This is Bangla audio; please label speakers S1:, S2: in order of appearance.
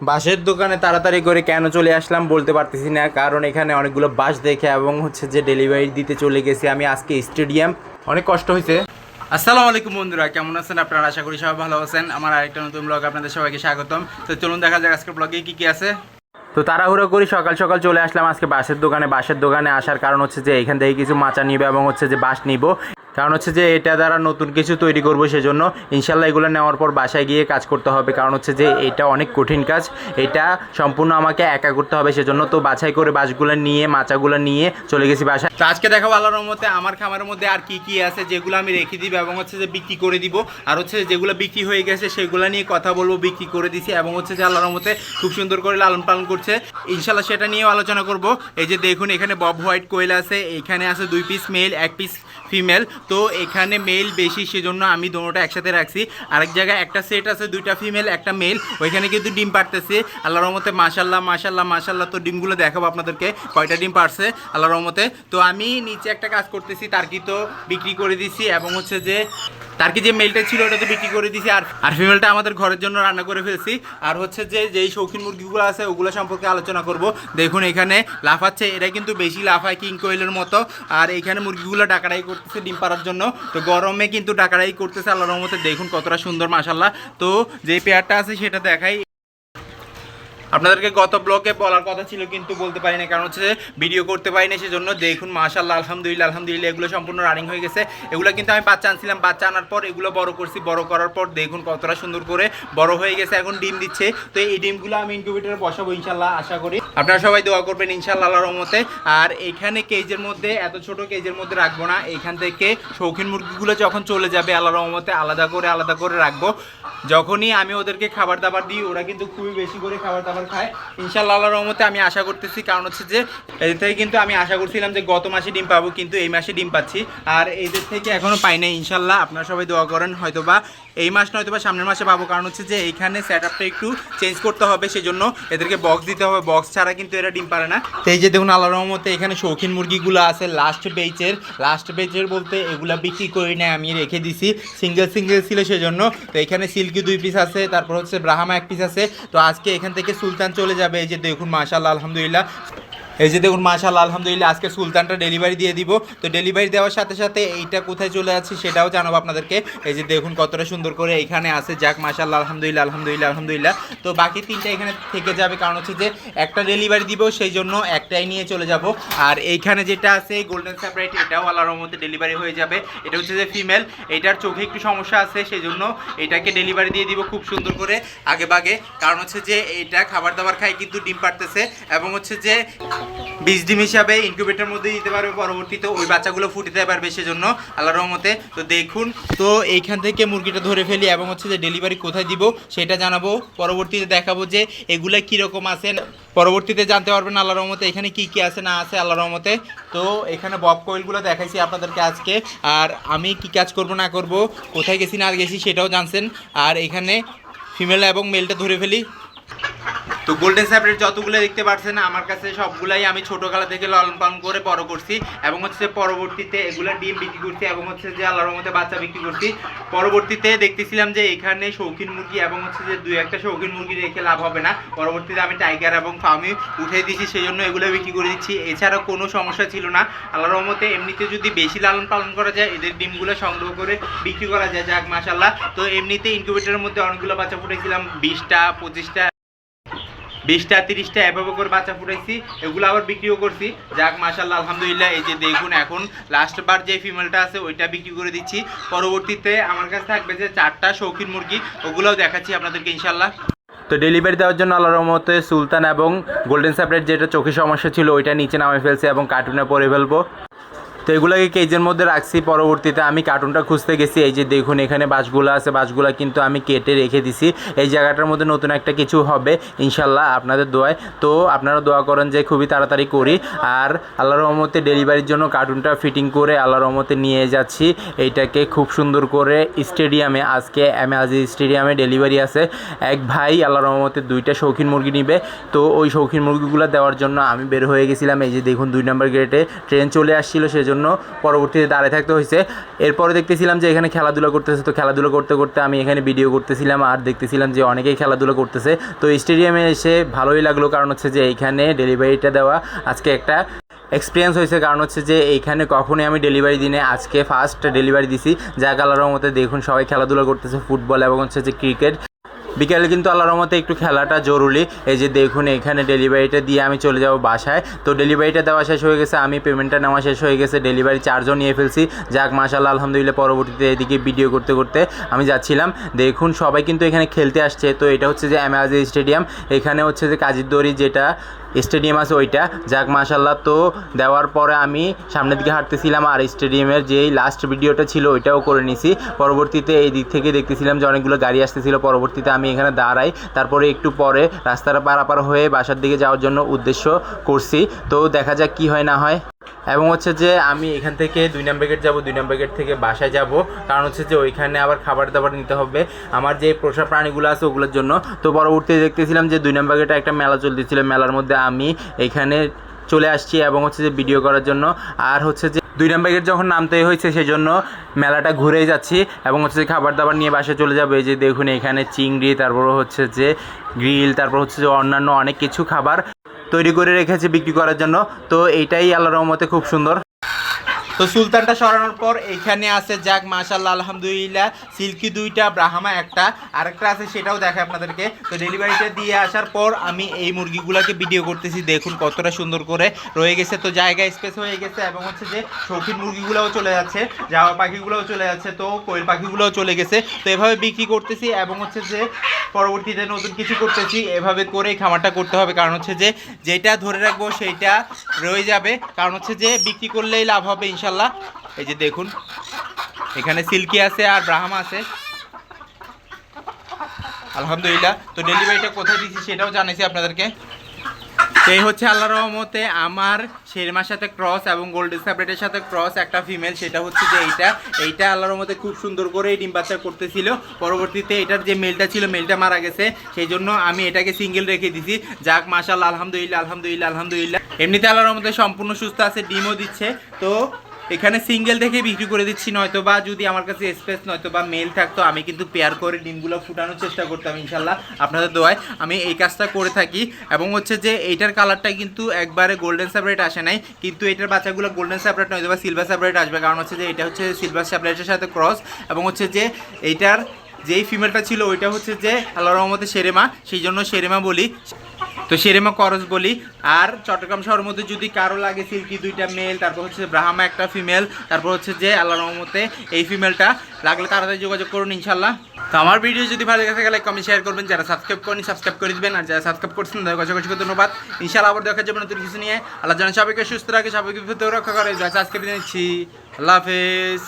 S1: বাঁশের দোকানে তাড়াতাড়ি করে কেন চলে আসলাম বলতে পারতেছি না, কারণ এখানে অনেকগুলো বাস দেখে এবং হচ্ছে যে ডেলিভারি দিতে চলে গেছি আমি আজকে স্টেডিয়াম অনেক কষ্ট হয়েছে। আসসালামু আলাইকুম বন্ধুরা, কেমন আছেন আপনারা? আশা করি সবাই ভালো আছেন। আমার আরেকটা নতুন ব্লগ আপনাদের সবাইকে স্বাগতম। তো চলুন দেখা যাক আজকের ব্লগে কি কি আছে। তো তাড়াহুড়ো করি, সকাল সকাল চলে আসলাম আজকে বাসের দোকানে। বাসের দোকানে আসার কারণ হচ্ছে যে এখান থেকে কিছু মাচা নিব এবং হচ্ছে যে বাস নিব। কারণ হচ্ছে যে এটা দ্বারা নতুন কিছু তৈরি করব সেজন্য ইনশাল্লাহ এগুলো নেওয়ার পর বাসায় গিয়ে কাজ করতে হবে। কারণ হচ্ছে যে এটা অনেক কঠিন কাজ। এটা সম্পূর্ণ আমাকে একা করতে হবে সেজন্য তো বাছাই করে বাসগুলো নিয়ে, মাচাগুলো নিয়ে চলে গেছি বাসায়। তো আজকে দেখাবো আল্লাহর মতে আমার খামারের মধ্যে আর কি কি আছে যেগুলো আমি রেখে দিব এবং হচ্ছে যে বিক্রি করে দিব। আর হচ্ছে যেগুলো বিক্রি হয়ে গেছে সেগুলো নিয়ে কথা বলব, বিক্রি করে দিছি এবং হচ্ছে যে আল্লাহর মতে খুব সুন্দর করে লালন পালন করছে। ইনশাল্লাহ সেটা নিয়েও আলোচনা করব। এই যে দেখুন এখানে বব হোয়াইট কোয়েল আছে, এখানে আছে দুই পিস মেল এক পিস ফিমেল তো এখানে মেল বেশি, সেজন্য আমি দুটোটা একসাথে রাখছি। আরেক জায়গায় একটা সেট আছে, দুইটা ফিমেল একটা মেল ওইখানে কিন্তু ডিম পারতেছে। আল্লাহ রহমতে মাশাল্লাহ মাশাল্লাহ মাশাল্লাহ তো ডিমগুলো দেখাবো আপনাদেরকে, কয়টা ডিম পারছে আল্লাহ রহমতে। তো আমি নিচে একটা কাজ করতেছি তার কি তো বিক্রি করে দিছি এবং হচ্ছে যে তার কি যে মেলটা ছিল, ওটা তো বিক্রি করে দিছি। আর আর ফিমেলটা আমাদের ঘরের জন্য রান্না করে ফেলছি। আর হচ্ছে যে, যেই শৌখিন মুরগিগুলো আছে, ওগুলো সম্পর্কে আলোচনা করব। দেখুন এখানে লাফাচ্ছে, এরা কিন্তু বেশি লাফায় কিং কোয়েলের মতো। আর এখানে মুরগিগুলো ডাকাডাই করতেছে, ডিম পাড়ার জন্য। তো গরমে কিন্তু ডাকারাই করতেছে আল্লাহ রহমতে। দেখুন কতটা সুন্দর মাসাল্লাহ তো যে পেয়ারটা আছে, সেটা দেখাই। আপনাদেরকে গত ব্লকে বলার কথা ছিল, কিন্তু বলতে পারি না কারণ হচ্ছে ভিডিও করতে পারি না সেজন্য দেখুন মাশাল্লাহ আলহামদুলিল্লাহ আলহামদুলিল্লাহ, এগুলো সম্পূর্ণ রানিং হয়ে গেছে। এগুলো কিন্তু আমি বাচ্চা আনছিলাম, বাচ্চা আনার পর এগুলো বড় করছি, বড় করার পর দেখুন কতটা সুন্দর করে বড় হয়ে গেছে, এখন ডিম দিচ্ছে। তো এই ডিমগুলো আমি ইনকিউবেটরে বসাবো ইনশাল্লাহ আশা করি। আপনারা সবাই দোয়া করবেন ইনশাল্লাহ রহমতে। আর এখানে কেজের মধ্যে, এত ছোট কেজের মধ্যে রাখব না। এখান থেকে শৌখিন মুরগিগুলো যখন চলে যাবে, আল্লাহর রহমতে আলাদা করে আলাদা করে রাখব। যখনই আমি ওদেরকে খাবার দাবার দিই, ওরা কিন্তু খুবই বেশি করে খাবার দাবার খায় ইনশাল্লাহ আল্লাহর রহমতে আমি আশা করতেছি, কারণ হচ্ছে যে এদের থেকে কিন্তু আমি আশা করছিলাম যে গত মাসে ডিম পাবো, কিন্তু এই মাসে ডিম পাচ্ছি। আর এদের থেকে এখনও পাই নাই ইনশাল্লাহ আপনারা সবাই দোয়া করেন, হয়তোবা এই মাস নয়তো বা সামনের মাসে পাবো, কারণ হচ্ছে যে এইখানে সেট আপটা একটু চেঞ্জ করতে হবে, সেজন্য এদেরকে বক্স দিতে হবে। বক্স ছাড়া কিন্তু এরা ডিম পারে না। তো এই যে দেখুন আল্লাহ রহমতে এখানে শৌখিন মুরগিগুলো আছে লাস্ট বেচের লাস্ট বেচের বলতে এগুলা বিক্রি করি না আমি রেখে দিছি। সিঙ্গেল সিঙ্গেল ছিল সেজন্য। তো এখানে সিল্কি দুই পিস আছে, তারপর হচ্ছে ব্রাহামা এক পিস আছে। তো আজকে এখান থেকে সুলতান চলে যাবে। এই যে দেখুন মাশাল্লাহ আলহামদুলিল্লাহ। এই যে দেখুন মাশাল্লাহ আলহামদুলিল্লাহ, আজকে সুলতানটা ডেলিভারি দিয়ে দিব। তো ডেলিভারি দেওয়ার সাথে সাথে এইটা কোথায় চলে যাচ্ছে সেটাও জানাব আপনাদেরকে। এই যে দেখুন, কতটা সুন্দর করে এইখানে আছে। যাক মাশাল্লাহ আলহামদুলিল্লাহ আলহামদুলিল্লাহ আলহামদুলিল্লাহ। তো বাকি তিনটা এখানে থেকে যাবে, কারণ হচ্ছে যে একটা ডেলিভারি দিব, সেই জন্য একটাই নিয়ে চলে যাব। আর এইখানে যেটা আছে গোল্ডেন স্যাপারেট এটাও আল্লাহর মধ্যে ডেলিভারি হয়ে যাবে। এটা হচ্ছে যে ফিমেল এটার চোখে একটু সমস্যা আছে, সেই জন্য এটাকে ডেলিভারি দিয়ে দিব খুব সুন্দর করে, আগে বাগে কারণ হচ্ছে যে এটা খাবার দাবার খায় কিন্তু ডিম পারতেছে এবং হচ্ছে যে বীজ ডিম হিসাবে ইনকিউবেটর মধ্যে দিতে পারবে, পরবর্তীতে ওই বাচ্চাগুলো ফুটিতে পারবে সেজন্য, আল্লাহর রহমতে। তো দেখুন, তো এইখান থেকে মুরগিটা ধরে ফেলি এবং হচ্ছে যে ডেলিভারি কোথায় দিব সেটা জানাব। পরবর্তীতে দেখাবো যে এগুলা কীরকম আছে। পরবর্তীতে জানতে পারবেন আল্লাহর রহমতে এখানে কি কি আছে, না আছে, আল্লাহর রহমতে। তো এখানে বব কোয়েলগুলো দেখাইছি আপনাদেরকে আজকে। আর আমি কি কাজ করব, না করব, কোথায় গেছি, না আর গেছি সেটাও জানছেন। আর এখানে ফিমেল এবং মেলটা ধরে ফেলি। তো গোল্ডেন স্যাপরেট যতগুলো দেখতে পাচ্ছেন আমার কাছে সবগুলাই আমি ছোটোবেলা থেকে লালন পালন করে বড় করছি এবং হচ্ছে পরবর্তীতে এগুলো ডিম বিক্রি করছি এবং হচ্ছে যে আল্লাহর মধ্যে বাচ্চা বিক্রি করছি। পরবর্তীতে দেখতেছিলাম যে এখানে শৌখিন মুরগি এবং হচ্ছে যে দুই একটা শৌখিন মুরগি রেখে লাভ হবে না। পরবর্তীতে আমি টাইগার এবং ফার্মি উঠে দিয়েছি সেই জন্য এগুলো বিক্রি করে দিচ্ছি। এছাড়া কোনো সমস্যা ছিল না। আল্লাহর রহমতে এমনিতে যদি বেশি লালন পালন করা যায়, এদের ডিমগুলো সংগ্রহ করে বিক্রি করা যায়, যাক মাসাল্লাহ তো এমনিতে ইনকিউবেটরের মধ্যে অনেকগুলো বাচ্চা ফুটেছিলাম বিশটা, পঁচিশটা। বিশটা, তিরিশটা, এভাবে করে বাচ্চা ফুটাইছি। এগুলো আবার বিক্রিও করছি। যাক মাশাল্লাহ আলহামদুলিল্লাহ, এই যে দেখুন এখন লাস্ট বার যে ফিমেলটা আছে, ওইটা বিক্রি করে দিচ্ছি। পরবর্তীতে আমার কাছে থাকবে যে চারটা শৌখিন মুরগি, ওগুলোও দেখাচ্ছি আপনাদেরকে ইনশাল্লাহ তো ডেলিভারি দেওয়ার জন্য আল্লাহর রহমতে সুলতান এবং গোল্ডেন স্যাপারেট যেটা চোখের সমস্যা ছিল, ওইটা নিচে নামে ফেলছে এবং কার্টুনে পরে ফেলব। তো এগুলোকে কেজের মধ্যে রাখছি, পরবর্তীতে আমি কার্টুনটা খুঁজতে গেছি। এই যে দেখুন, এখানে বাসগুলো আছে, বাসগুলো কিন্তু আমি কেটে রেখে দিছি। এই জায়গাটার মধ্যে নতুন একটা কিছু হবে, ইনশাল্লাহ আপনাদের দোয়ায়। তো আপনারা দোয়া করেন যে খুবই তাড়াতাড়ি করি। আর আল্লাহ রহমতে ডেলিভারির জন্য কার্টুনটা ফিটিং করে আল্লাহ রহমতে নিয়ে যাচ্ছি। এইটাকে খুব সুন্দর করে স্টেডিয়ামে আজকে এম আজিজ স্টেডিয়ামে ডেলিভারি আছে। এক ভাই আল্লাহ রহমতে দুইটা শৌখিন মুরগি নিবে। তো ওই শৌখিন মুরগিগুলো দেওয়ার জন্য আমি বের হয়ে গেছিলাম। এই যে দেখুন, দুই নম্বর গেটে ট্রেন চলে আসছিল, সেজন্য জন্য পরবর্তীতে দাঁড়িয়ে থাকতে হয়েছে। এরপরে দেখতেছিলাম যে এখানে খেলাধুলা করতেছে, তো খেলাধুলা করতে করতে আমি এখানে ভিডিও করতেছিলাম আর দেখতেছিলাম যে অনেকেই খেলাধুলা করতেছে। তো স্টেডিয়ামে এসে ভালোই লাগল, কারণ হচ্ছে যে এইখানে ডেলিভারিটা দেওয়া আজকে একটা এক্সপিরিয়েন্স হয়েছে। কারণ হচ্ছে যে এইখানে কখনোই আমি ডেলিভারি দিনে আজকে ফার্স্ট ডেলিভারি দিছি। যা কালারের মধ্যে দেখুন সবাই খেলাধুলা করতেছে ফুটবল এবং হচ্ছে যে ক্রিকেট বিকেলে কিন্তু আল্লাহর রহমতে একটু খেলাটা জরুরি। এই যে দেখুন, এখানে ডেলিভারিটা দিয়ে আমি চলে যাব বাসায়। তো ডেলিভারিটা দেওয়া শেষ হয়ে গেছে, আমি পেমেন্টটা নেওয়া শেষ হয়ে গেছে ডেলিভারি চার্জও নিয়ে ফেলছি। যাক মাশাল্লাহ আলহামদুলিল্লাহ, পরবর্তীতে এদিকে ভিডিও করতে করতে আমি যাচ্ছিলাম। দেখুন, সবাই কিন্তু এখানে খেলতে আসছে। তো এটা হচ্ছে যে অ্যামাজি স্টেডিয়াম এখানে হচ্ছে যে কাজীর দড়ি যেটা স্টেডিয়াম আছে ওইটা। যাক মাশাল্লাহ তো দেওয়ার পরে আমি সামনের দিকে হাঁটতেছিলাম আর স্টেডিয়ামের যেই লাস্ট ভিডিওটা ছিল ওইটাও করে নিছি। পরবর্তীতে এই দিক থেকে দেখতেছিলাম যে অনেকগুলো গাড়ি আসতেছিল। পরবর্তীতে আমি এখানে দাঁড়াই, তারপরে একটু পরে রাস্তাটা পারাপার হয়ে বাসার দিকে যাওয়ার জন্য উদ্দেশ্য করছি। তো দেখা যাক কি হয় না হয়। এবং হচ্ছে যে আমি এখান থেকে দুই নম্বর গেট যাব, দুই নম্বর গেট থেকে বাসায় যাব। কারণ হচ্ছে যে ওইখানে আবার খাবার দাবার নিতে হবে। আমার যে পোষা প্রাণীগুলো আছে ওগুলোর জন্য। তো পরবর্তী দেখতেছিলাম যে দুই নম্বর গেটে একটা মেলা চলতেছিল। মেলার মধ্যে আমি এখানে চলে আসছি এবং হচ্ছে যে ভিডিও করার জন্য। আর হচ্ছে যে দুই নম্বর গেট যখন নামতে হয়েছে সেই জন্য মেলাটা ঘুরেই যাচ্ছি এবং হচ্ছে যে খাবার দাবার নিয়ে বাসায় চলে যাবে। এই যে দেখুন এখানে চিংড়ি, তারপর হচ্ছে যে গ্রিল, তারপর হচ্ছে যে অন্যান্য অনেক কিছু খাবার। তৈরি করে রেখেছে বিক্রি করার জন্য। তো এইটাই আল্লাহ রহমতে খুব সুন্দর। তো সুলতানটা সরানোর পর এইখানে আছে যাক মাশাল্লাহ আলহামদুলিল্লাহ, সিল্কি দুইটা, ব্রাহ্মা একটা, আরেকটা আছে সেটাও দেখে আপনাদেরকে। তো ডেলিভারিটা দিয়ে আসার পর আমি এই মুরগিগুলোকে ভিডিও করতেছি, দেখুন কতটা সুন্দর করে রয়ে গেছে। তো জায়গা স্পেস হয়ে গেছে এবং হচ্ছে যে শৌখিন মুরগিগুলোও চলে যাচ্ছে, জামা পাখিগুলোও চলে যাচ্ছে, তো কোয়েল পাখিগুলোও চলে গেছে। তো এভাবে বিক্রি করতেছি এবং হচ্ছে যে পরবর্তীতে নতুন কিছু করতেছি, এভাবে করেই খামারটা করতে হবে। কারণ হচ্ছে যে যেটা ধরে রাখব সেইটা রয়ে যাবে। কারণ হচ্ছে যে বিক্রি করলেই লাভ হবে ইনশাল্লাহ এই যে দেখুন, এখানে সিল্কি আছে আর ব্রাহ্মা আছে। আলহামদুলিল্লাহ। তো ডেলিভারিটা কোথায় দিচ্ছি সেটাও জানাইছি আপনাদেরকে। এই হচ্ছে আল্লাহ রহমতে আমার শেরমার সাথে ক্রস এবং গোল্ডেন স্যাপ্রেটের সাথে ক্রস একটা ফিমেল সেটা হচ্ছে যে এইটা। এইটা আল্লাহর রহমতে খুব সুন্দর করে এই ডিম বাচ্চা করতেছিল। পরবর্তীতে এটার যে মেলটা ছিল মেলটা মারা গেছে। সেই জন্য আমি এটাকে সিঙ্গেল রেখে দিছি। যাক মাশাল্লাহ আলহামদুলিল্লাহ আলহামদুলিল্লাহ আলহামদুলিল্লাহ। এমনিতে আল্লাহর রহমতে সম্পূর্ণ সুস্থ আছে, ডিমও দিচ্ছে। তো এখানে সিঙ্গেল দেখে বিক্রি করে দিচ্ছি নয়তো বা যদি আমার কাছে স্পেস নয়তো বা মেল থাকতো, আমি কিন্তু পেয়ার করে ডিমগুলো ফুটানোর চেষ্টা করতাম, ইনশাল্লাহ, আপনাদের দোয়ায়। আমি এই কাজটা করে থাকি, এবং হচ্ছে যে এইটার কালারটা কিন্তু একবারে গোল্ডেন স্যাপারেট আসে নাই, কিন্তু এটার বাচ্চাগুলো গোল্ডেন স্যাপারেট নয়তো বা সিলভার স্যাপারেট আসবে, কারণ হচ্ছে যে এটা হচ্ছে সিলভার স্যাপারেটের সাথে ক্রস এবং হচ্ছে যে এইটার যেই ফিমেলটা ছিল, ওইটা হচ্ছে যে আল্লাহ রহমতে সেরেমা সেই জন্য সেরেমা বলি। তো সেরেমা করস বলি। আর চট্টগ্রাম শহরের মধ্যে যদি কারও লাগে সিল্কি দুইটা মেল তারপর হচ্ছে ব্রাহ্মা একটা ফিমেল তারপর হচ্ছে যে আল্লাহ রহমতে এই ফিমেলটা লাগলে তাড়াতাড়ি যোগাযোগ করুন ইনশাল্লাহ তো আমার ভিডিও যদি ভালো লেগে থাকে লাইক কমেন্ট শেয়ার করবেন। যারা সাবস্ক্রাইব করেন সাবস্ক্রাইব করে দিবেন। আর যারা সাবস্ক্রাইব করছেন, তাদের কাছে কাছে ধন্যবাদ। ইনশাল্লাহ আবার দেখা যাবে নতুন কিছু নিয়ে। আল্লাহ যেন সবাইকে সুস্থ রাখে, সবাইকে রক্ষা করে। আজকে নিচ্ছি। আল্লাহ হাফেজ।